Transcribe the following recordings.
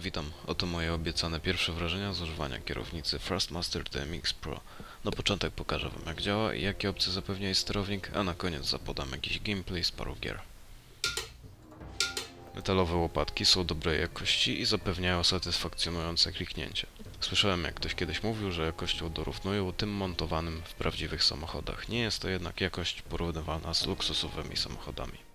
Witam, oto moje obiecane pierwsze wrażenia z używania kierownicy Thrustmaster DMX Pro. Na początek pokażę wam jak działa i jakie opcje zapewnia jej sterownik, a na koniec zapodam jakiś gameplay z paru gier. Metalowe łopatki są dobrej jakości i zapewniają satysfakcjonujące kliknięcie. Słyszałem jak ktoś kiedyś mówił, że jakością dorównują tym montowanym w prawdziwych samochodach. Nie jest to jednak jakość porównywana z luksusowymi samochodami.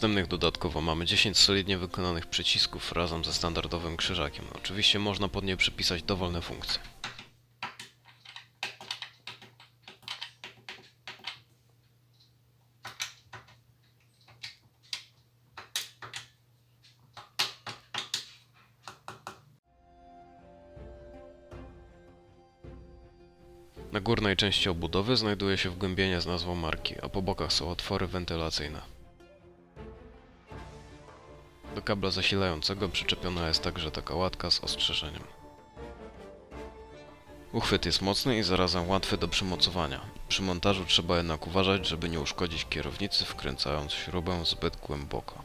Następnych dodatkowo mamy 10 solidnie wykonanych przycisków razem ze standardowym krzyżakiem. Oczywiście można pod nie przypisać dowolne funkcje. Na górnej części obudowy znajduje się wgłębienie z nazwą marki, a po bokach są otwory wentylacyjne. Do kabla zasilającego przyczepiona jest także taka łatka z ostrzeżeniem. Uchwyt jest mocny i zarazem łatwy do przymocowania. Przy montażu trzeba jednak uważać, żeby nie uszkodzić kierownicy wkręcając śrubę zbyt głęboko.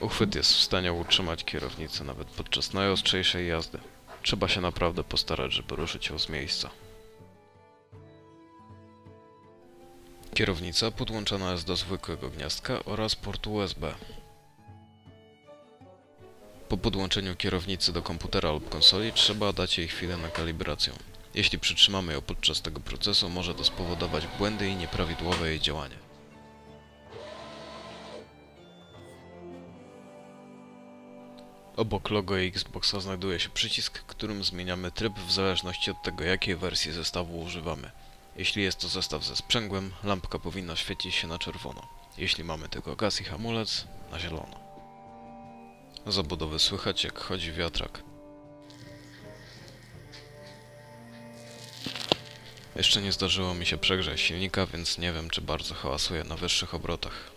Uchwyt jest w stanie utrzymać kierownicę nawet podczas najostrzejszej jazdy. Trzeba się naprawdę postarać, żeby ruszyć ją z miejsca. Kierownica podłączona jest do zwykłego gniazdka oraz portu USB. Po podłączeniu kierownicy do komputera lub konsoli trzeba dać jej chwilę na kalibrację. Jeśli przytrzymamy ją podczas tego procesu, może to spowodować błędy i nieprawidłowe jej działanie. Obok logo Xboxa znajduje się przycisk, którym zmieniamy tryb w zależności od tego, jakiej wersji zestawu używamy. Jeśli jest to zestaw ze sprzęgłem, lampka powinna świecić się na czerwono. Jeśli mamy tylko gaz i hamulec, na zielono. Z obudowy słychać jak chodzi wiatrak. Jeszcze nie zdarzyło mi się przegrzać silnika, więc nie wiem czy bardzo hałasuje na wyższych obrotach.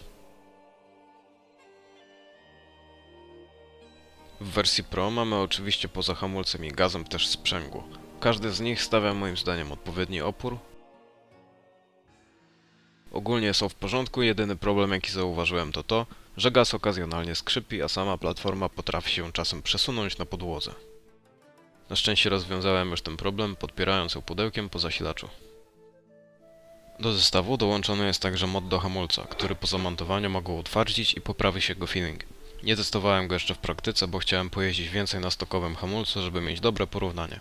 W wersji Pro mamy oczywiście poza hamulcem i gazem też sprzęgło. Każdy z nich stawia moim zdaniem odpowiedni opór. Ogólnie są w porządku, jedyny problem jaki zauważyłem to to, że gaz okazjonalnie skrzypi, a sama platforma potrafi się czasem przesunąć na podłodze. Na szczęście rozwiązałem już ten problem, podpierając ją pudełkiem po zasilaczu. Do zestawu dołączony jest także mod do hamulca, który po zamontowaniu mogę utwardzić i poprawić jego feeling. Nie testowałem go jeszcze w praktyce, bo chciałem pojeździć więcej na stokowym hamulcu, żeby mieć dobre porównanie.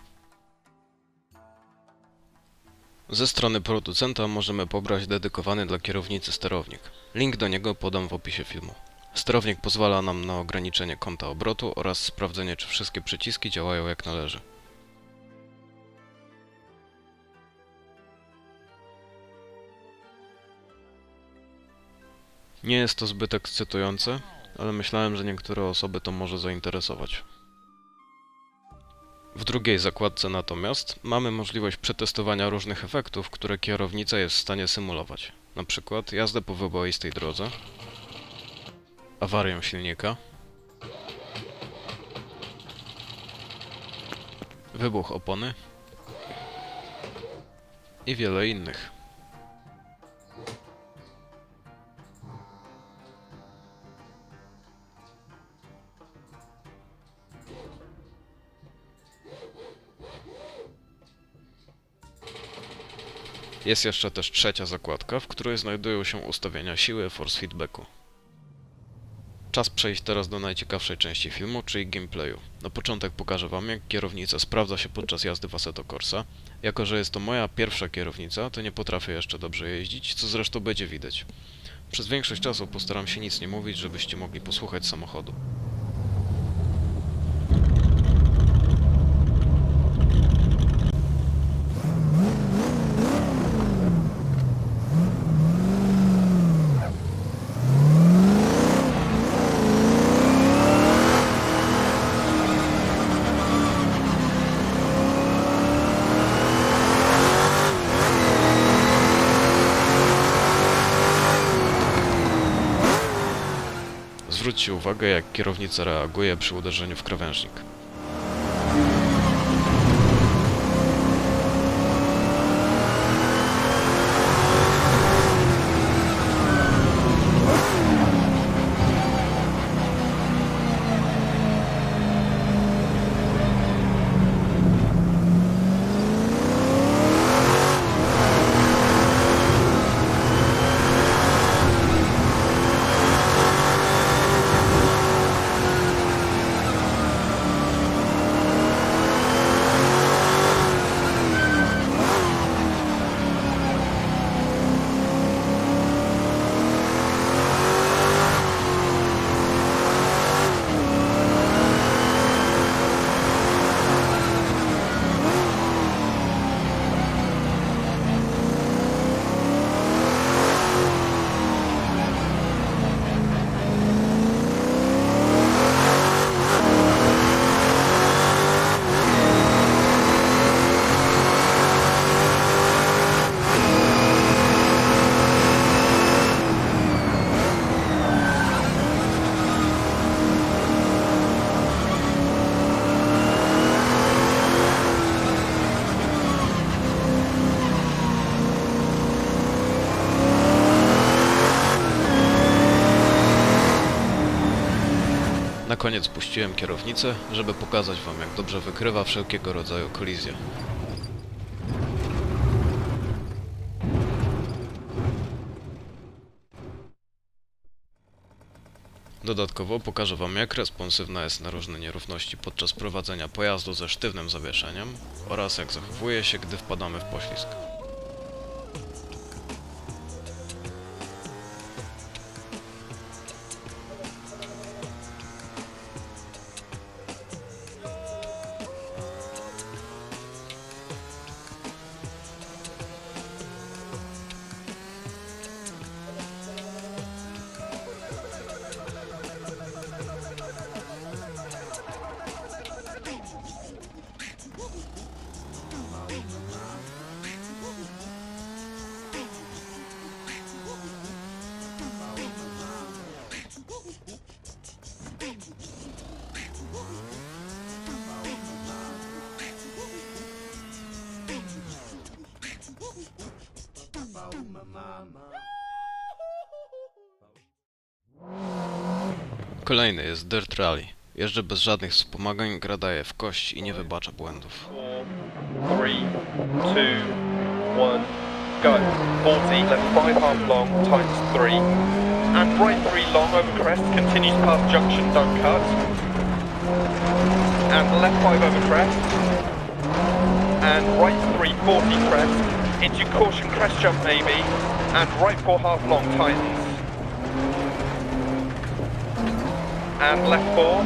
Ze strony producenta możemy pobrać dedykowany dla kierownicy sterownik. Link do niego podam w opisie filmu. Sterownik pozwala nam na ograniczenie kąta obrotu oraz sprawdzenie, czy wszystkie przyciski działają jak należy. Nie jest to zbyt ekscytujące, ale myślałem, że niektóre osoby to może zainteresować. W drugiej zakładce natomiast mamy możliwość przetestowania różnych efektów, które kierownica jest w stanie symulować. Na przykład jazdę po wyboistej drodze, awarię silnika, wybuch opony i wiele innych. Jest jeszcze też trzecia zakładka, w której znajdują się ustawienia siły force feedbacku. Czas przejść teraz do najciekawszej części filmu, czyli gameplayu. Na początek pokażę wam, jak kierownica sprawdza się podczas jazdy w Assetto Corsa. Jako, że jest to moja pierwsza kierownica, to nie potrafię jeszcze dobrze jeździć, co zresztą będzie widać. Przez większość czasu postaram się nic nie mówić, żebyście mogli posłuchać samochodu. Zwróćcie uwagę, jak kierownica reaguje przy uderzeniu w krawężnik. Koniec puściłem kierownicę, żeby pokazać wam jak dobrze wykrywa wszelkiego rodzaju kolizje. Dodatkowo pokażę wam jak responsywna jest na różne nierówności podczas prowadzenia pojazdu ze sztywnym zawieszeniem oraz jak zachowuje się, gdy wpadamy w poślizg. Kolejny jest Dirt Rally. Jeżdżę bez żadnych wspomagań, gra daje w kość i nie wybacza błędów. four, three, two, one, go. 40, left five half long, times three. And right three long over crest, continues past junction, don't cut. And left five over crest. And right three, 40 crest, into caution crest jump maybe. And right four half long, tightens. And left four.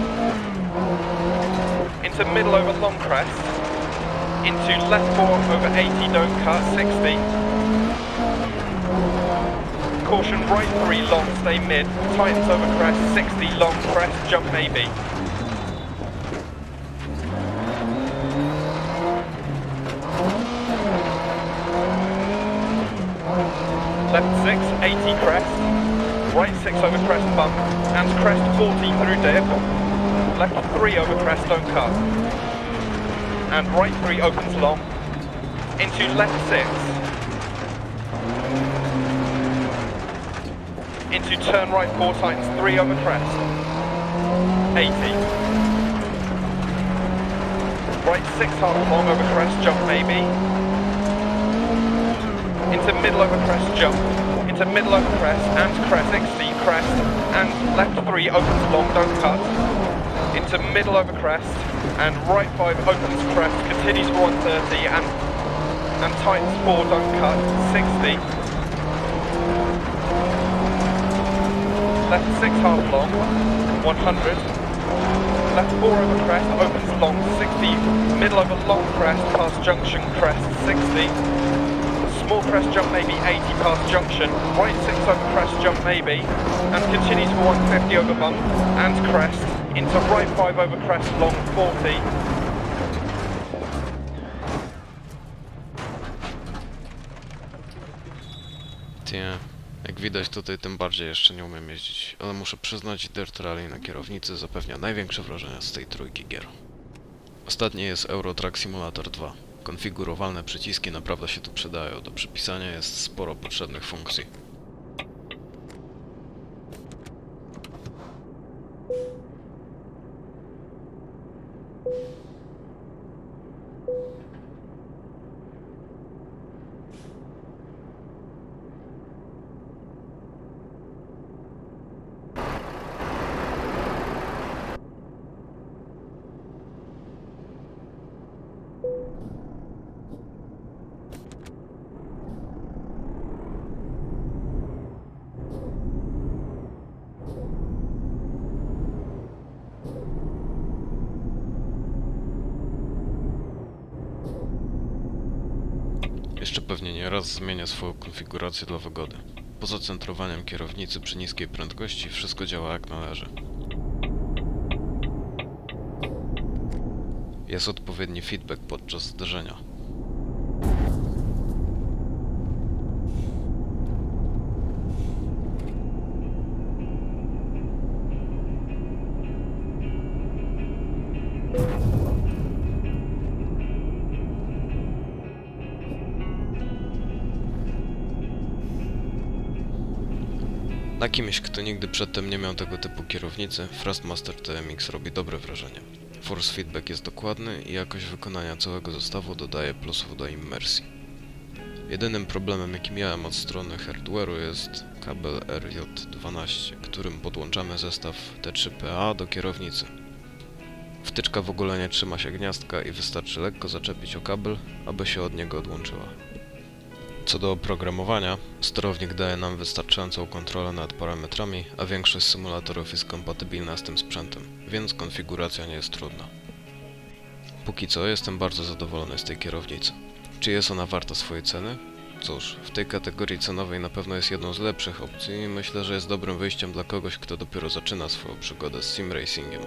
Into middle over long crest into left four over 80, don't cut, 60. Caution right three, long, stay mid, tightens over crest, 60, long crest, jump maybe. Left six, 80 crest, right six over crest bump, and crest 40 through dip. Left three over crest, don't cut. And right three opens long into left six. Into turn right four tightens three over crest. 80 right six half long over crest jump maybe. Into middle over crest jump into middle over crest and crest 60 crest and left three opens long don't cut into middle over crest and right five opens crest continues for 130 and and tightens four don't cut 60 left six half long 100 left four over crest opens long 60 middle over long crest past junction crest 60 small crest jump maybe 80 past junction right six over crest jump maybe and continues for 150 over bump and crest into right 5 over crest long 40 Tie, jak widać tutaj tym bardziej jeszcze nie umiem jeździć, ale muszę przyznać, Dirt Rally na kierownicy zapewnia największe wrażenia z tej trójki gier. Ostatnie jest Euro Truck Simulator 2. Konfigurowalne przyciski naprawdę się tu przydają, do przypisania jest sporo potrzebnych funkcji. Jeszcze pewnie nie raz zmienię swoją konfigurację dla wygody. Poza centrowaniem kierownicy przy niskiej prędkości wszystko działa jak należy. Jest odpowiedni feedback podczas zderzenia. Na kimś, kto nigdy przedtem nie miał tego typu kierownicy, Thrustmaster TMX robi dobre wrażenie. Force feedback jest dokładny i jakość wykonania całego zestawu dodaje plusów do immersji. Jedynym problemem jaki miałem od strony hardware'u jest kabel RJ12, którym podłączamy zestaw T3PA do kierownicy. Wtyczka w ogóle nie trzyma się gniazdka i wystarczy lekko zaczepić o kabel, aby się od niego odłączyła. Co do oprogramowania, sterownik daje nam wystarczającą kontrolę nad parametrami, a większość symulatorów jest kompatybilna z tym sprzętem, więc konfiguracja nie jest trudna. Póki co jestem bardzo zadowolony z tej kierownicy. Czy jest ona warta swojej ceny? Cóż, w tej kategorii cenowej na pewno jest jedną z lepszych opcji i myślę, że jest dobrym wyjściem dla kogoś, kto dopiero zaczyna swoją przygodę z sim racingiem.